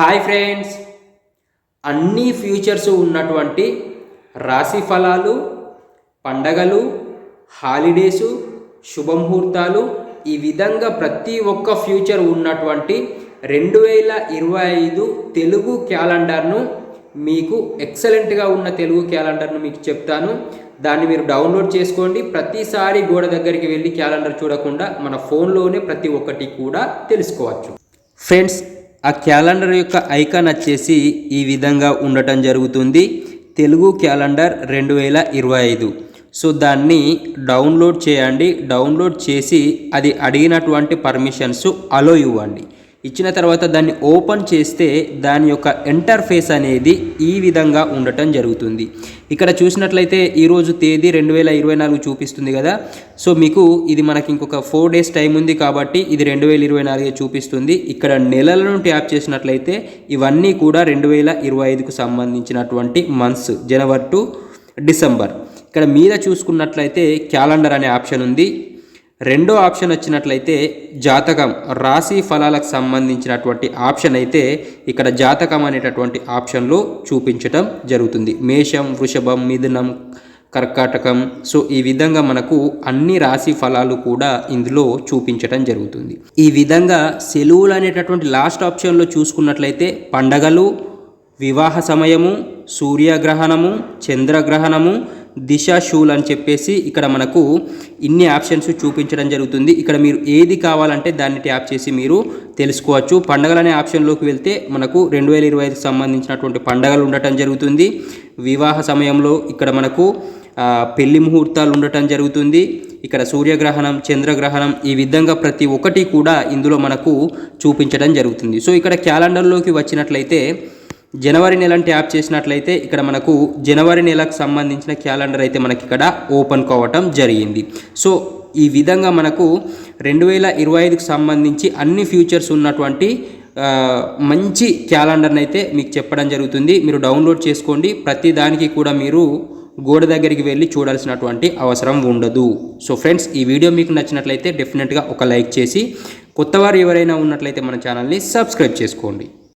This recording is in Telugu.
Hi friends. అన్ని ఫ్యూచర్స్ ఉన్నటువంటి రాశి ఫలాలు పండగలు హాలిడేసు శుభముహూర్తాలు ఈ విధంగా ప్రతి ఒక్క ఫ్యూచర్ ఉన్నటువంటి రెండు వేల ఇరవై ఐదు తెలుగు క్యాలెండర్ను మీకు ఎక్సలెంట్గా ఉన్న తెలుగు క్యాలెండర్ను మీకు చెప్తాను. దాన్ని మీరు డౌన్లోడ్ చేసుకోండి. ప్రతిసారి గోడ దగ్గరికి వెళ్ళి క్యాలెండర్ చూడకుండా మన ఫోన్లోనే ప్రతి ఒక్కటి కూడా తెలుసుకోవచ్చు. ఫ్రెండ్స్ ఆ క్యాలెండర్ యొక్క ఐకాన్ వచ్చేసి ఈ విధంగా ఉండటం జరుగుతుంది. తెలుగు క్యాలెండర్ రెండు వేల ఇరవై ఐదు. సో దాన్ని డౌన్లోడ్ చేయండి. డౌన్లోడ్ చేసి అది అడిగినటువంటి పర్మిషన్స్ అలో ఇవ్వండి. ఇచ్చిన తర్వాత దాన్ని ఓపెన్ చేస్తే దాని యొక్క ఇంటర్ఫేస్ అనేది ఈ విధంగా ఉండటం జరుగుతుంది. ఇక్కడ చూసినట్లయితే ఈరోజు తేదీ రెండు వేల ఇరవై నాలుగు చూపిస్తుంది కదా. సో మీకు ఇది మనకి ఇంకొక ఫోర్ డేస్ టైం ఉంది కాబట్టి ఇది రెండు వేల ఇరవై నాలుగే చూపిస్తుంది. ఇక్కడ నెలలను ట్యాప్ చేసినట్లయితే ఇవన్నీ కూడా రెండు వేల ఇరవై ఐదుకు సంబంధించినటువంటి మంత్స్ జనవరి టు డిసెంబర్ ఇక్కడ మీద చూసుకున్నట్లయితే క్యాలెండర్ అనే ఆప్షన్ ఉంది. రెండో ఆప్షన్ వచ్చినట్లయితే జాతకం రాశి ఫలాలకు సంబంధించినటువంటి ఆప్షన్ అయితే ఇక్కడ జాతకం అనేటటువంటి ఆప్షన్లో చూపించటం జరుగుతుంది. మేషం వృషభం మిథునం కర్కాటకం. సో ఈ విధంగా మనకు అన్ని రాశి ఫలాలు కూడా ఇందులో చూపించటం జరుగుతుంది. ఈ విధంగా సెలవులు అనేటటువంటి లాస్ట్ ఆప్షన్లో చూసుకున్నట్లయితే పండగలు వివాహ సమయము సూర్యగ్రహణము చంద్రగ్రహణము దిశ షూల్ అని చెప్పేసి ఇక్కడ మనకు ఇన్ని ఆప్షన్స్ చూపించడం జరుగుతుంది. ఇక్కడ మీరు ఏది కావాలంటే దాన్ని ట్యాప్ చేసి మీరు తెలుసుకోవచ్చు. పండగలనే ఆప్షన్లోకి వెళ్తే మనకు రెండు వేల ఇరవై ఐదుకి సంబంధించినటువంటి పండగలు ఉండటం జరుగుతుంది. వివాహ సమయంలో ఇక్కడ మనకు పెళ్ళి ముహూర్తాలు ఉండటం జరుగుతుంది. ఇక్కడ సూర్యగ్రహణం చంద్రగ్రహణం ఈ విధంగా ప్రతి ఒక్కటి కూడా ఇందులో మనకు చూపించడం జరుగుతుంది. సో ఇక్కడ క్యాలెండర్లోకి వచ్చినట్లయితే జనవరి నెలను ట్యాప్ చేసినట్లయితే ఇక్కడ మనకు జనవరి నెలకు సంబంధించిన క్యాలెండర్ అయితే మనకి ఇక్కడ ఓపెన్ కావటం జరిగింది. సో ఈ విధంగా మనకు రెండు వేల ఇరవై ఐదుకు సంబంధించి అన్ని ఫ్యూచర్స్ ఉన్నటువంటి మంచి క్యాలెండర్ని అయితే మీకు చెప్పడం జరుగుతుంది. మీరు డౌన్లోడ్ చేసుకోండి. ప్రతి దానికి కూడా మీరు గోడ దగ్గరికి వెళ్ళి చూడాల్సినటువంటి అవసరం ఉండదు. సో ఫ్రెండ్స్ ఈ వీడియో మీకు నచ్చినట్లయితే డెఫినెట్గా ఒక లైక్ చేసి కొత్తవారు ఎవరైనా ఉన్నట్లయితే మన ఛానల్ని సబ్స్క్రైబ్ చేసుకోండి.